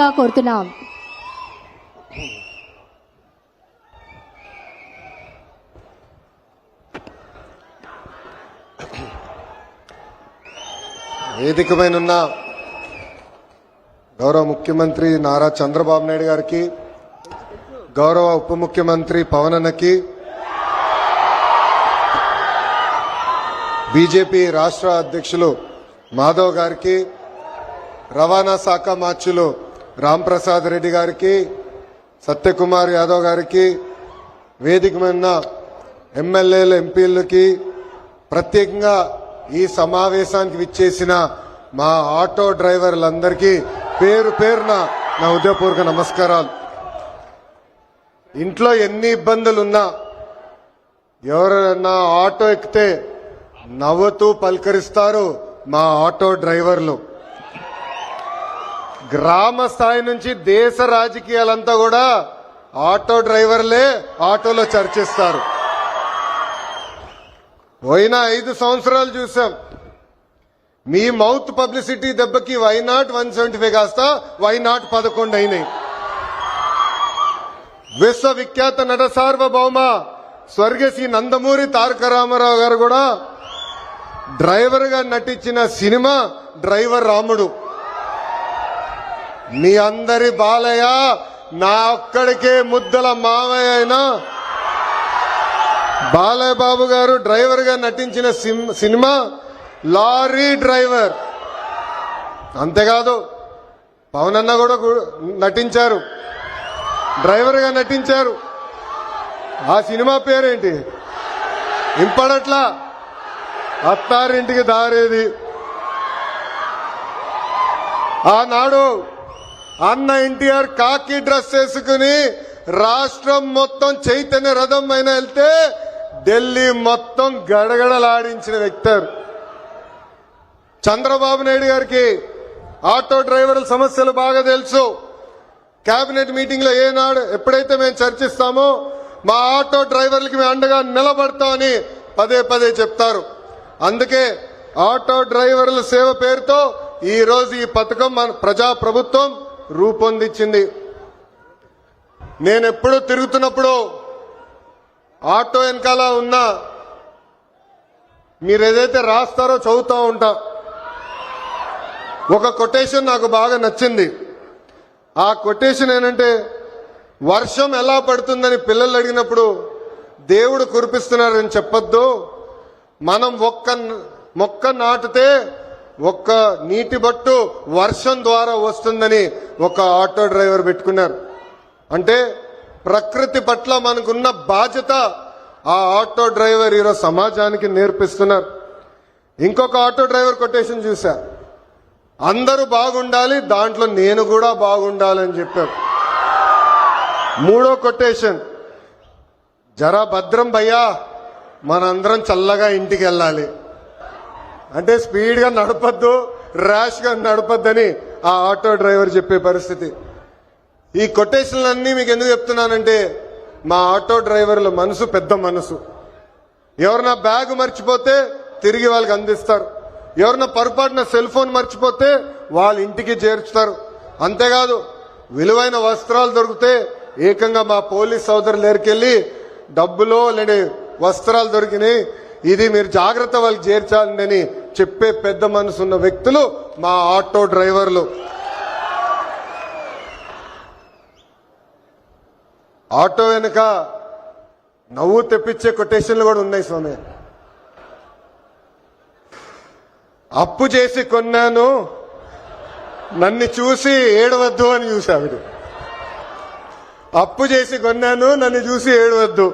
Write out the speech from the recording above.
రావాల్సిందిగా కోరుతున్నాం. వేదికమైనున్న గౌరవ ముఖ్యమంత్రి నారా చంద్రబాబు నాయుడు గారికి గౌరవ ఉప ముఖ్యమంత్రి పవనన్నకి బీజేపీ రాష్ట్ర అధ్యక్షులు మాధవ్ గారికి రవాణా శాఖ మార్చులు రాంప్రసాద్ రెడ్డి గారికి సత్యకుమార్ యాదవ్ గారికి వేదిక మీద ఉన్న ఎమ్మెల్యేలు ఎంపీలకి ప్రత్యేకంగా ఈ సమావేశానికి విచ్చేసిన మా ఆటో డ్రైవర్లందరికీ పేరు పేరున నా ఉదయపూర్వక నమస్కారాలు. ఇంట్లో ఎన్ని ఇబ్బందులున్నా ఎవరైనా ఆటో ఎక్కితే నవ్వుతూ పలకరిస్తారు మా ఆటో డ్రైవర్లు. గ్రామ స్థాయి నుంచి దేశ రాజకీయాలంతా కూడా ఆటో డ్రైవర్లే ఆటోలో చర్చిస్తారు. పోయిన ఐదు సంవత్సరాలు చూసాం. మీ మౌత్ పబ్లిసిటీ దెబ్బకి why not one seventy five కాస్త వై నాట్ పదకొండు అయినాయి. విశ్వవిఖ్యాత నట సార్వభౌమ స్వర్గశ్రీ నందమూరి తారక రామారావు గారు కూడా డ్రైవర్గా నటించిన సినిమా డ్రైవర్ రాముడు. మీ అందరి బాలయ్య నా ఒక్కడికే ముద్దల మావయ్య అయినా. బాలయ్య బాబు గారు డ్రైవర్గా నటించిన సిమ్- సినిమా లారీ డ్రైవర్. అంతేకాదు పవన్ అన్న కూడా నటించారు. డ్రైవర్గా నటించారు. ఆ సినిమా పేరేంటి? ఇంపడట్లా. అత్తారింటికి దారేది. ఆనాడు అన్న ఎన్టీఆర్ కాకి డ్రెస్ వేసుకుని రాష్ట్రం మొత్తం చైతన్య రథం పైన వెళ్తే ఢిల్లీ మొత్తం గడగడలాడించిన వ్యక్తారు. చంద్రబాబు నాయుడు గారికి ఆటో డ్రైవర్ల సమస్యలు బాగా తెలుసు. కేబినెట్ మీటింగ్లో ఏనాడు ఎప్పుడైతే మేము చర్చిస్తామో మా ఆటో డ్రైవర్లకి మేము అండగా నిలబడతామని పదే పదే చెప్తారు. అందుకే ఆటో డ్రైవర్ల సేవ పేరుతో ఈ రోజు ఈ పథకం మన ప్రజా ప్రభుత్వం రూపొందించింది. నేనెప్పుడు తిరుగుతున్నప్పుడు ఆటో వెనకాల ఉన్న మీరు ఏదైతే రాస్తారో చదువుతూ ఉంటా. ఒక కొటేషన్ నాకు బాగా నచ్చింది. ఆ కొటేషన్ ఏంటంటే వర్షం ఎలా పడుతుందని పిల్లలు అడిగినప్పుడు దేవుడు కురిపిస్తున్నారని చెప్పొద్దు. మనం ఒక్క మొక్క నాటితే ఒక్క నీటి బట్టు వర్షం ద్వారా వస్తుందని ఒక ఆటో డ్రైవర్ పెట్టుకున్నారు. అంటే ప్రకృతి పట్ల మనకున్న బాధ్యత ఆ ఆటో డ్రైవర్ ఈరోజు సమాజానికి నేర్పిస్తున్నారు. ఇంకొక ఆటో డ్రైవర్ కొటేషన్ చూశా. అందరూ బాగుండాలి దాంట్లో నేను కూడా బాగుండాలని చెప్పారు. మూడో కొటేషన్ జరా భద్రం భయ్యా మనందరం చల్లగా ఇంటికి వెళ్ళాలి. అంటే స్పీడ్గా నడపద్దు ర్యాష్గా నడపద్దని ఆ ఆటో డ్రైవర్ చెప్పే పరిస్థితి. ఈ కొటేషన్లన్నీ మీకు ఎందుకు చెప్తున్నానంటే మా ఆటో డ్రైవర్ల మనసు పెద్ద మనసు. ఎవరన్నా బ్యాగ్ మర్చిపోతే తిరిగి వాళ్ళకి అందిస్తారు. ఎవరన్నా పొరపాటున సెల్ ఫోన్ మర్చిపోతే వాళ్ళ ఇంటికి చేర్చుతారు. అంతేకాదు విలువైన వస్త్రాలు దొరికితే ఏకంగా మా పోలీస్ సోదరులు దగ్గరికెళ్ళి డబ్బులో లేని వస్త్రాలు దొరికినాయి. ఇది మీరు జాగ్రత్త వాళ్ళకి చేర్చాలని చెప్పే పెద్ద మనసు ఉన్న వ్యక్తులు మా ఆటో డ్రైవర్లు. ఆటో వెనుక నవ్వు తెప్పించే కొటేషన్లు కూడా ఉన్నాయి స్వామి. అప్పు చేసి కొన్నాను నన్ను చూసి ఏడవద్దు అని చూసావిడు అప్పు చేసి కొన్నాను నన్ను చూసి ఏడవద్దు.